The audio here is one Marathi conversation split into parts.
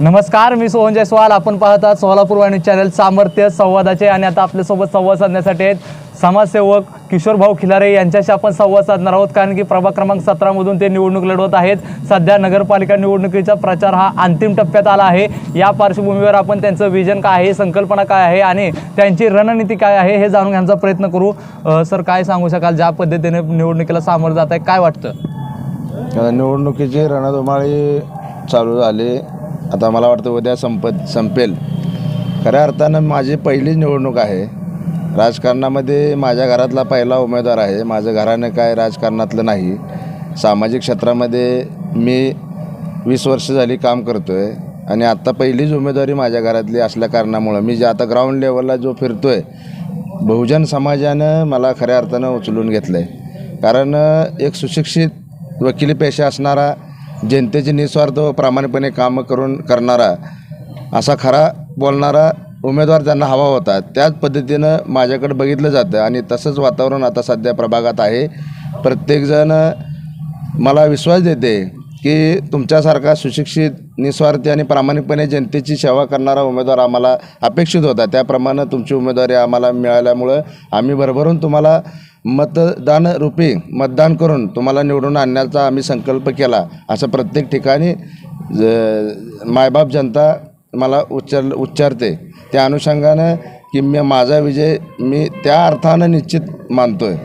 नमस्कार मी सोहन जयस्वाल. आपण पाहत आहात सोलापूर वाणी चॅनल सामर्थ्य संवादाचे आणि आता आपल्यासोबत संवाद साधण्यासाठी आहेत समाजसेवक किशोर भाऊ खिलारे. यांच्याशी आपण संवाद साधणार आहोत कारण की प्रभाग क्रमांक सतरामधून ते निवडणूक लढवत आहेत. सध्या नगरपालिका निवडणुकीचा प्रचार हा अंतिम टप्प्यात आला आहे. या पार्श्वभूमीवर आपण त्यांचं विजन काय आहे संकल्पना काय आहे आणि त्यांची रणनीती काय आहे हे जाणून घेण्याचा प्रयत्न करू. सर काय सांगू शकाल ज्या पद्धतीने निवडणुकीला सामोरं जात आहे काय वाटतं? निवडणुकीची रणधुमाळी चालू झाली. आता मला वाटतं उद्या संपत संपेल. खऱ्या अर्थानं माझी पहिलीच निवडणूक आहे. राजकारणामध्ये माझ्या घरातला पहिला उमेदवार आहे. माझं घरानं काय राजकारणातलं नाही. सामाजिक क्षेत्रामध्ये मी वीस वर्ष झाली काम करतो आहे आणि आत्ता पहिलीच उमेदवारी माझ्या घरातली असल्या कारणामुळं मी जे आता ग्राउंड लेवलला जो फिरतो आहे बहुजन समाजानं मला खऱ्या अर्थानं उचलून घेतलं आहे कारण एक सुशिक्षित वकिली पेशा असणारा जनतेचे निस्वार्थ व प्रामाणिकपणे कामं करून करणारा असा खरा बोलणारा उमेदवार त्यांना हवा होता त्याच पद्धतीनं माझ्याकडे बघितलं जातं आणि तसंच वातावरण आता सध्या प्रभागात आहे. प्रत्येकजण मला विश्वास देते की तुमच्यासारखा सुशिक्षित निस्वार्थी आणि प्रामाणिकपणे जनतेची सेवा करणारा उमेदवार आम्हाला अपेक्षित होता. त्याप्रमाणे तुमची उमेदवारी आम्हाला मिळाल्यामुळं आम्ही भरभरून तुम्हाला मतदान रूपी मतदान करून तुम्हाला निवडून आणण्याचा आम्ही संकल्प केला. असं प्रत्येक ठिकाणी मायबाप जनता मला उच्चार उच्चारते. त्या अनुषंगानं की मी माझा विजय मी त्या अर्थानं निश्चित मानतोय.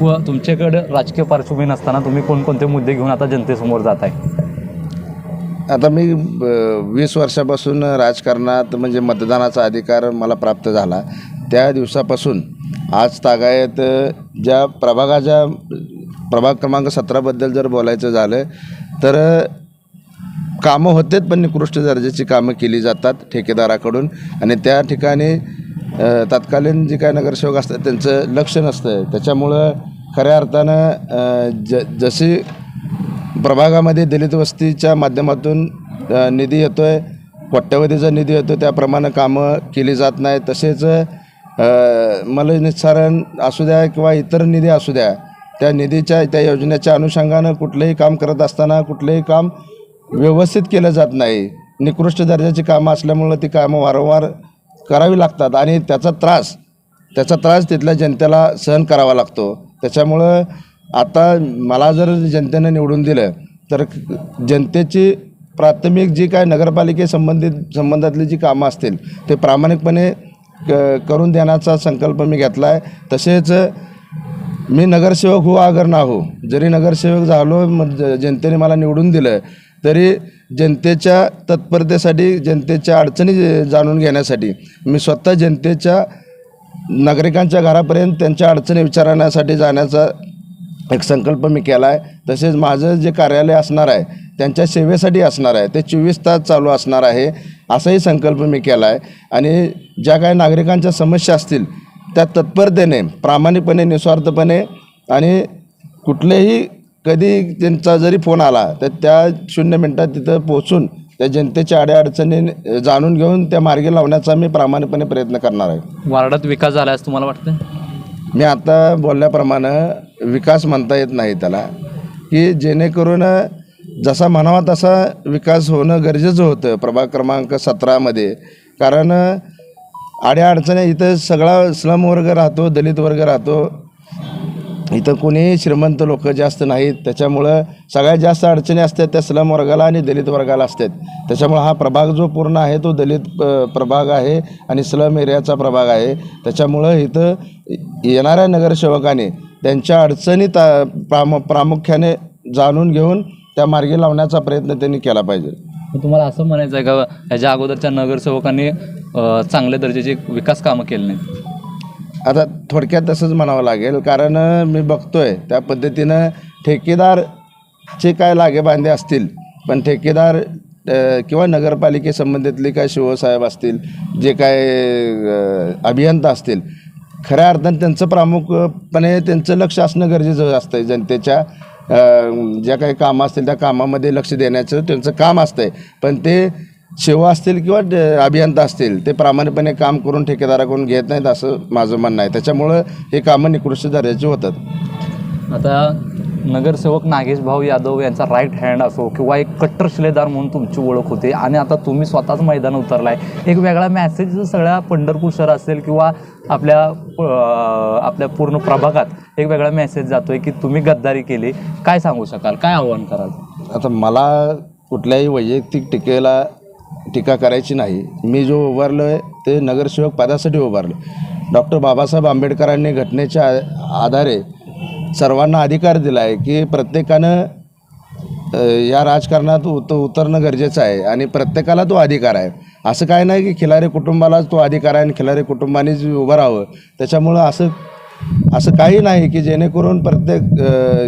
व तुमच्याकडे राजकीय पार्श्वभूमी नसताना तुम्ही कोणकोणते मुद्दे घेऊन आता जनतेसमोर जात आहे? आता मी वीस वर्षापासून राजकारणात म्हणजे मतदानाचा अधिकार मला प्राप्त झाला. त्या दिवसापासून आज तागायत ज्या प्रभागाच्या प्रभाग क्रमांक सतराबद्दल जर बोलायचं झालं तर कामं होतेत पण निकृष्ट दर्जाची कामं केली जातात ठेकेदाराकडून. आणि त्या ठिकाणी तत्कालीन जे काय नगरसेवक असतात त्यांचं लक्ष नसतं. त्याच्यामुळं खऱ्या अर्थानं ज जशी प्रभागामध्ये दलित वस्तीच्या माध्यमातून निधी येतो आहे कोट्यवधीचा निधी येतो त्याप्रमाणे कामं केली जात नाही तसेच मला निस्सारण असू द्या किंवा इतर निधी असू द्या त्या निधीच्या त्या योजनेच्या अनुषंगानं कुठलंही काम करत असताना कुठलंही काम व्यवस्थित केलं जात नाही. निकृष्ट दर्जाची कामं असल्यामुळं ती कामं वारंवार करावी लागतात आणि त्याचा त्रास त्याचा त्रास तिथल्या जनतेला सहन करावा लागतो. त्याच्यामुळं आता मला जर जनतेनं निवडून दिलं तर जनतेची प्राथमिक जी काय नगरपालिके संबंधित संबंधातली जी कामं असतील ते प्रामाणिकपणे क करून देण्याचा संकल्प मी घेतला आहे तसेच मी नगरसेवक हो अगर ना हो. जरी नगरसेवक झालो मग ज- जनतेने मला निवडून दिलं तरी जनतेच्या तत्परतेसाठी जनतेच्या अडचणी जाणून घेण्यासाठी मी स्वतः जनतेच्या नागरिकांच्या घरापर्यंत त्यांच्या अडचणी विचारण्यासाठी जाण्याचा एक संकल्प मी केला आहे तसेच माझं जे कार्यालय असणार आहे त्यांच्या सेवेसाठी असणार आहे. ते चोवीस तास चालू असणार आहे. असाही संकल्प मी केला आहे आणि ज्या काही नागरिकांच्या समस्या असतील त्या तत्परतेने प्रामाणिकपणे निस्वार्थपणे आणि कुठलेही कधी त्यांचा जरी फोन आला तर त्या शून्य मिनटात तिथं पोहोचून त्या जनतेच्या अडीअडचणी जाणून घेऊन त्या मार्गी लावण्याचा मी प्रामाणिकपणे प्रयत्न करणार आहे. वार्डात विकास झाला असं तुम्हाला वाटतं मी आता बोलल्याप्रमाणे विकास म्हणता येत नाही त्याला. की जेणेकरून जसा म्हणावा तसा विकास होणं गरजेचं होतं प्रभाग क्रमांक सतरामध्ये. कारण अडीअडचणी इथं सगळा स्लम वर्ग राहतो दलित वर्ग राहतो. इथं कोणीही श्रीमंत लोक जास्त नाहीत. त्याच्यामुळं सगळ्यात जास्त अडचणी असतात त्या स्लम वर्गाला आणि दलित वर्गाला असतात. त्याच्यामुळं हा प्रभाग जो पूर्ण आहे तो दलित प- प्रभाग आहे आणि स्लम एरियाचा प्रभाग आहे. त्याच्यामुळं इथं येणाऱ्या नगरसेवकाने त्यांच्या अडचणी ता प्राम प्रामुख्याने जाणून घेऊन त्या मार्गी लावण्याचा प्रयत्न त्यांनी केला पाहिजे. मग तुम्हाला असं म्हणायचं आहे का ह्याच्या अगोदरच्या नगरसेवकांनी अ, चांगल्या दर्जाची विकास कामं केली नाहीत? आता थोडक्यात तसंच म्हणावं लागेल कारण अ, मी बघतोय त्या पद्धतीनं ठेकेदारचे काय लागेबांधे असतील पण ठेकेदार अ, किंवा नगरपालिकेसंबंधितले काय शिवसाहेब असतील जे काय अ, अभियंता असतील खऱ्या अर्थानं त्यांचं प्रामुख्यपणे त्यांचं लक्ष असणं गरजेचं असतं जनतेच्या. ज्या काही कामं असतील त्या कामामध्ये लक्ष देण्याचं त्यांचं काम असतंय. पण ते सेवा असतील किंवा अभियंता असतील ते प्रामाणिकपणे काम करून ठेकेदाराकडून घेत नाहीत असं माझं म्हणणं आहे. त्याच्यामुळं हे कामं निकृष्ट दर्जाची होतात. आता नगरसेवक नागेश भाऊ यादव यांचा राईट हँड असो किंवा एक कट्टर शिलेदार म्हणून तुमची ओळख होते आणि आता तुम्ही स्वतःच मैदान उतरलाय. एक वेगळा मॅसेज सगळ्या पंढरपूर शहर असेल किंवा आपल्या आपल्या पूर्ण प्रभागात एक वेगळा मेसेज जातोय की तुम्ही गद्दारी केली. काय सांगू शकाल? काय आव्हान कराल? आता मला कुठल्याही वैयक्तिक टीकेला टीका करायची नाही. मी जो उभारलो आहे ते नगरसेवक पदासाठी उभारलो डॉक्टर बाबासाहेब आंबेडकरांनी घटनेच्या आ- आधारे सर्वांना अधिकार दिला आहे की प्रत्येकानं अ, या राजकारणात उत उतरणं गरजेचं आहे आणि प्रत्येकाला तो अधिकार आहे. असं काय नाही की खिलारी कुटुंबालाच तो अधिकार आहे आणि खिलारी कुटुंबानेच उभं राहावं. त्याच्यामुळं असं असं काही नाही की जेणेकरून प्रत्येक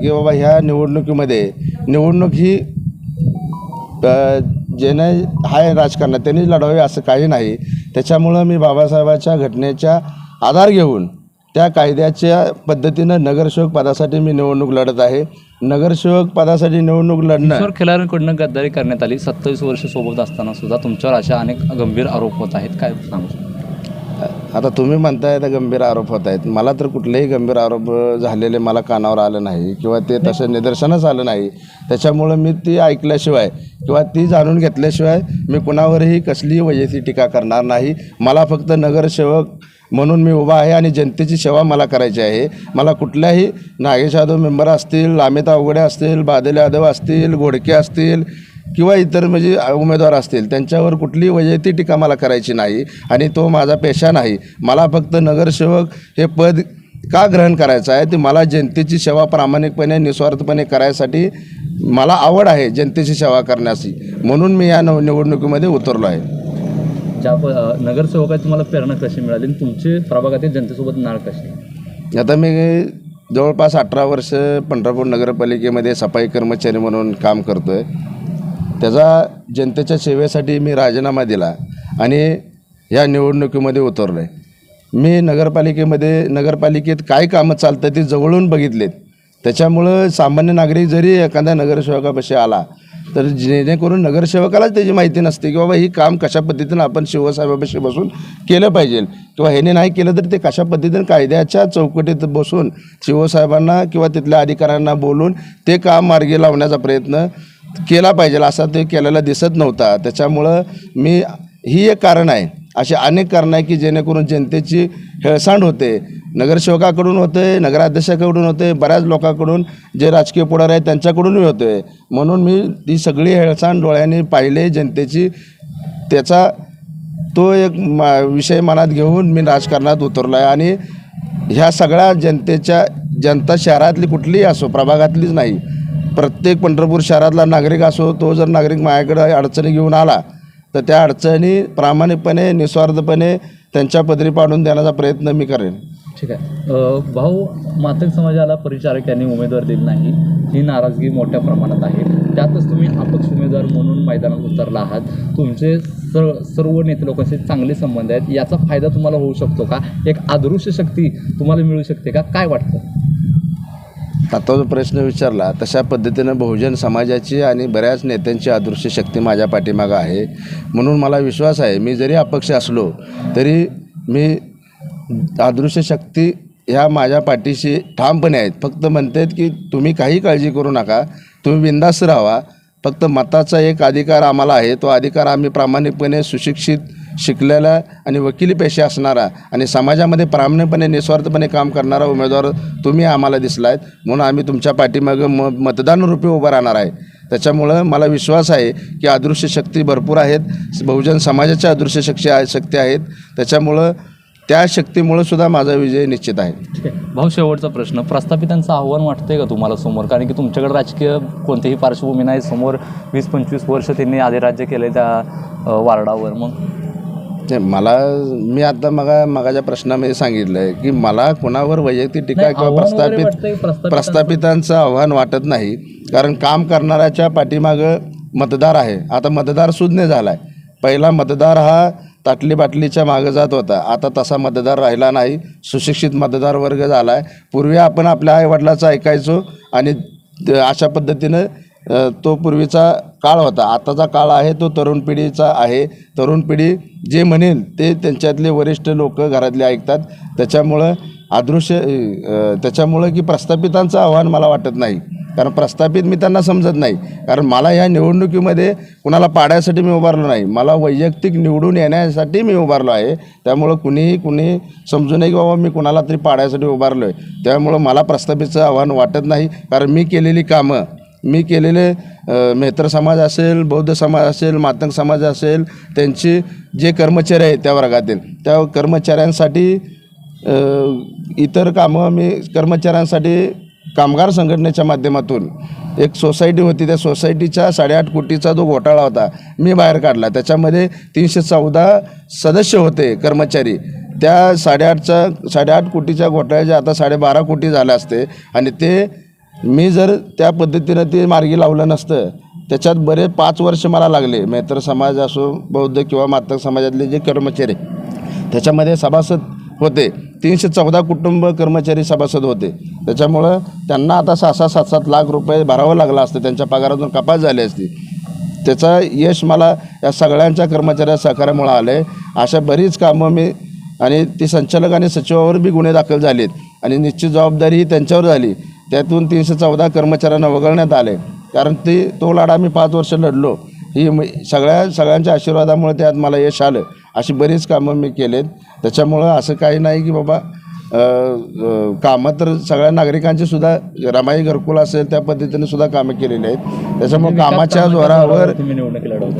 की बाबा ह्या निवडणुकीमध्ये निवडणूक ही अ, ज्याने आहे राजकारणात त्यांनीच लढावे असं काही नाही. त्याच्यामुळं मी बाबासाहेबाच्या घटनेच्या आधार घेऊन त्या कायद्याच्या पद्धतीनं नगरसेवक पदासाठी मी निवडणूक लढत आहे. नगरसेवक पदासाठी निवडणूक लढणं खेळाडूंकडनं गद्दारी करण्यात आली. सत्तावीस वर्ष सोबत असताना सुद्धा तुमच्यावर अशा अनेक गंभीर आरोप होत आहेत. काय सांगू आता तुम्ही म्हणताय तर गंभीर आरोप होत आहेत. मला तर कुठलेही गंभीर आरोप झालेले मला कानावर आलं नाही किंवा ते तसं निदर्शनच आलं नाही. त्याच्यामुळं मी ती ऐकल्याशिवाय किंवा ती जाणून घेतल्याशिवाय मी कुणावरही कसलीही वैयक्तिक टीका करणार नाही. मला फक्त नगरसेवक म्हणून मी उभा आहे आणि जनतेची सेवा मला करायची आहे. मला कुठल्याही नागेश यादव मेंबर असतील अमिता अवघडे असतील बादल यादव असतील घोडके असतील किंवा इतर म्हणजे उमेदवार असतील त्यांच्यावर कुठलीही वैयक्तिक टीका मला करायची नाही आणि तो माझा पेशा नाही. मला फक्त नगरसेवक हे पद का ग्रहण करायचं आहे ते मला जनतेची सेवा प्रामाणिकपणे निस्वार्थपणे करायसाठी मला आवड आहे जनतेची सेवा करण्याची. म्हणून मी या नव निवडणुकीमध्ये उतरलो आहे. ज्या नगरसेवकाची तुम्हाला प्रेरणा कशी मिळाली आणि तुमचे प्रभागातील जनतेसोबत नाळ कशी? आता मी जवळपास अठरा वर्ष पंढरपूर नगरपालिकेमध्ये सफाई कर्मचारी म्हणून काम करतो आहे त्याचा जनतेच्या सेवेसाठी मी राजीनामा दिला आणि या निवडणुकीमध्ये उतरलो आहे मी नगरपालिकेमध्ये नगरपालिकेत काय कामं चालतं ते जवळून बघितलेत. त्याच्यामुळं सामान्य नागरिक जरी एखाद्या नगरसेवकापाशी आला तर जेणेकरून नगरसेवकालाच त्याची माहिती नसते की बाबा ही काम कशा पद्धतीनं आपण शिवसाहेबापाशी बसून केलं पाहिजे. किंवा ह्याने नाही केलं तर ते कशा पद्धतीनं कायद्याच्या चौकटीत बसून शिवसाहेबांना किंवा तिथल्या अधिकाऱ्यांना बोलून ते काम मार्गी लावण्याचा प्रयत्न केला पाहिजे. असा ते केलेला दिसत नव्हता. त्याच्यामुळं मी ही एक कारण आहे. अशी अनेक कारणं आहे की जेणेकरून जनतेची हेळसांड होते. नगरसेवकाकडून होते नगराध्यक्षाकडून होते बऱ्याच लोकांकडून जे राजकीय पुढार आहेत त्यांच्याकडूनही होते. म्हणून मी ती सगळी हेळसांड डोळ्यांनी पाहिले जनतेची त्याचा तो एक मा विषय मनात घेऊन मी राजकारणात उतरलो आहे आणि ह्या सगळ्या जनतेच्या जनता शहरातली कुठलीही असो प्रभागातलीच नाही. प्रत्येक पंढरपूर शहरातला नागरिक असो तो जर नागरिक माझ्याकडे अडचणी घेऊन आला तर त्या अडचणी प्रामाणिकपणे निस्वार्थपणे त्यांच्या पदरी पाडून देण्याचा प्रयत्न मी करेन. ठीक आहे. भाऊ मातक समाजाला परिचारक यांनी उमेदवार दिली नाही. ही नाराजगी मोठ्या प्रमाणात आहे. त्यातच तुम्ही अपक्ष उमेदवार म्हणून मैदानात उतरला आहात. तुमचे सर्व सर्व नेते लोकांचे चांगले संबंध आहेत. याचा फायदा तुम्हाला होऊ शकतो का? एक आदृश्य शक्ती तुम्हाला मिळू शकते का? काय वाटतं? आता जो प्रश्न विचारला तशा पद्धतीनं बहुजन समाजाची आणि बऱ्याच नेत्यांची अदृश्य शक्ती माझ्या पाठीमागं आहे. म्हणून मला विश्वास आहे मी जरी अपक्ष असलो तरी मी अदृश्य शक्ती ह्या माझ्या पाठीशी ठामपणे आहेत. फक्त म्हणतात की तुम्ही काही काळजी करू नका तुम्ही बिंदास्त राहा फक्त मताचा एक अधिकार आम्हाला आहे. तो अधिकार आम्ही प्रामाणिकपणे सुशिक्षित शिकलेला आणि वकिली पेशे असणारा आणि समाजामध्ये प्रामाणिकपणे निस्वार्थपणे काम करणारा उमेदवार तुम्ही आम्हाला दिसला आहेत म्हणून आम्ही तुमच्या पाठीमागं म मतदानरूपी उभं राहणार आहे. त्याच्यामुळं मला विश्वास आहे की अदृश्य शक्ती भरपूर आहेत. बहुजन समाजाच्या अदृश्य शक्ती शक्ती आहेत. त्याच्यामुळं त्या शक्तीमुळं सुद्धा माझा विजय निश्चित आहे. ठीक आहे. भाऊ शेवटचा प्रश्न. प्रस्थापितांचं आव्हान वाटतंय का तुम्हाला समोर? कारण की तुमच्याकडे राजकीय कोणतीही पार्श्वभूमी नाही. समोर वीस पंचवीस वर्ष त्यांनी अधिराज्य केले त्या अं, वार्डावर. मग? ते मला मी आता मगा मगाच्या प्रश्नामध्ये सांगितलं आहे की मला कुणावर वैयक्तिक टीका नाही, किंवा आव्हान वगैरे प्रस्थापित प्रस्थापितांचं? प्रस्थापितांचं आव्हान वाटत नाही. कारण काम करणाऱ्याच्या पाठीमागं मतदार आहे. आता मतदार शून्य झाला आहे पहिला मतदार हा ताटली बाटलीच्या मागं जात होता. आता तसा मतदार राहिला नाही. सुशिक्षित मतदार वर्ग झाला आहे पूर्वी आपण आपल्या आईवडिलाचं ऐकायचो आणि अशा पद्धतीनं तो पूर्वीचा काळ होता. आताचा काळ आहे तो तरुण पिढीचा आहे. तरुण पिढी जे म्हणेल ते त्यांच्यातले वरिष्ठ लोक घरातले ऐकतात. त्याच्यामुळं अदृश्य त्याच्यामुळं की प्रस्थापितांचं आव्हान मला वाटत नाही. कारण प्रस्थापित मी त्यांना समजत नाही. कारण मला या निवडणुकीमध्ये कुणाला पाडायसाठी मी उभारलो नाही. मला वैयक्तिक निवडून येण्यासाठी मी उभारलो आहे. त्यामुळं कुणीही कुणी समजू नये की बाबा मी कुणाला तरी पाडायसाठी उभारलो आहे त्यामुळं मला प्रस्थापितचं आव्हान वाटत नाही. कारण मी केलेली कामं मी केलेले अ, मेहतर समाज असेल बौद्ध समाज असेल मातंग समाज असेल त्यांची जे कर्मचारी आहेत त्या वर्गातील त्या कर्मचाऱ्यांसाठी इतर कामं मी कर्मचाऱ्यांसाठी कामगार संघटनेच्या माध्यमातून एक सोसायटी होती. त्या सोसायटीच्या साडेआठ कोटीचा जो घोटाळा होता मी बाहेर काढला. त्याच्यामध्ये तीनशे चौदा सदस्य होते कर्मचारी. त्या साडेआठचा साडेआठ कोटीच्या घोटाळ्याच्या आता साडेबारा कोटी झाले असते. आणि ते मी जर त्या पद्धतीनं ते मार्गी लावलं नसतं त्याच्यात बरेच पाच वर्ष मला लागले. मेहतर समाज असो बौद्ध किंवा मातक समाजातले जे कर्मचारी त्याच्यामध्ये सभासद होते. तीनशे चौदा कुटुंब कर्मचारी सभासद होते. त्याच्यामुळं त्यांना आता सहा सहा सात सात लाख रुपये भरावं लागलं असतं. त्यांच्या पगारातून कपात झाली असती. त्याचा यश मला या सगळ्यांच्या कर्मचाऱ्या सहकार्यामुळं आलं आहे अशा बरीच कामं मी आणि ती संचालक आणि सचिवावर बी गुन्हे दाखल झालेत. आणि निश्चित जबाबदारी ही त्यांच्यावर झाली. त्यातून तीनशे चौदा कर्मचाऱ्यांना वगळण्यात आले. कारण ती तो लढा मी पाच वर्ष लढलो. ही म- सगळ्या सगळ्यांच्या आशीर्वादामुळे त्यात मला यश आलं. अशी बरीच कामं मी केलेत. त्याच्यामुळं असं काही नाही की बाबा कामं तर सगळ्या नागरिकांची सुद्धा रमाई घरकुल असेल त्या पद्धतीने सुद्धा कामं केलेली आहेत. त्याच्यामुळे कामाच्या जोरावर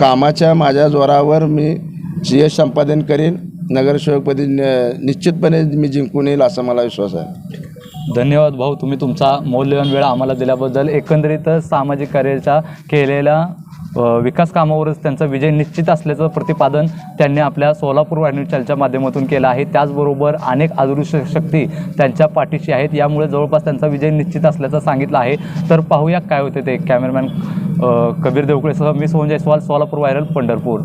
कामाच्या माझ्या जोरावर मी यश संपादन करीन नगरसेवकपदी निश्चितपणे मी जिंकून येईल असा मला विश्वास आहे. धन्यवाद भाऊ तुम्ही तुमचा मौल्यवान वेळ आम्हाला दिल्याबद्दल. एकंदरीत सामाजिक कार्याच्या केलेल्या अ, विकास कामावरच त्यांचा विजय निश्चित असल्याचं प्रतिपादन त्यांनी आपल्या सोलापूर वाहिनीच्या माध्यमातून केलं आहे. त्याचबरोबर अनेक अदृश्य शक्ती त्यांच्या पाठीशी आहेत. यामुळे जवळपास त्यांचा विजय निश्चित असल्याचं सांगितलं आहे. तर पाहूया काय होते ते. कॅमेरामॅन कबीर देवकळेसह मी सोहन जयस्वाल सोलापूर व्हायरल पंढरपूर.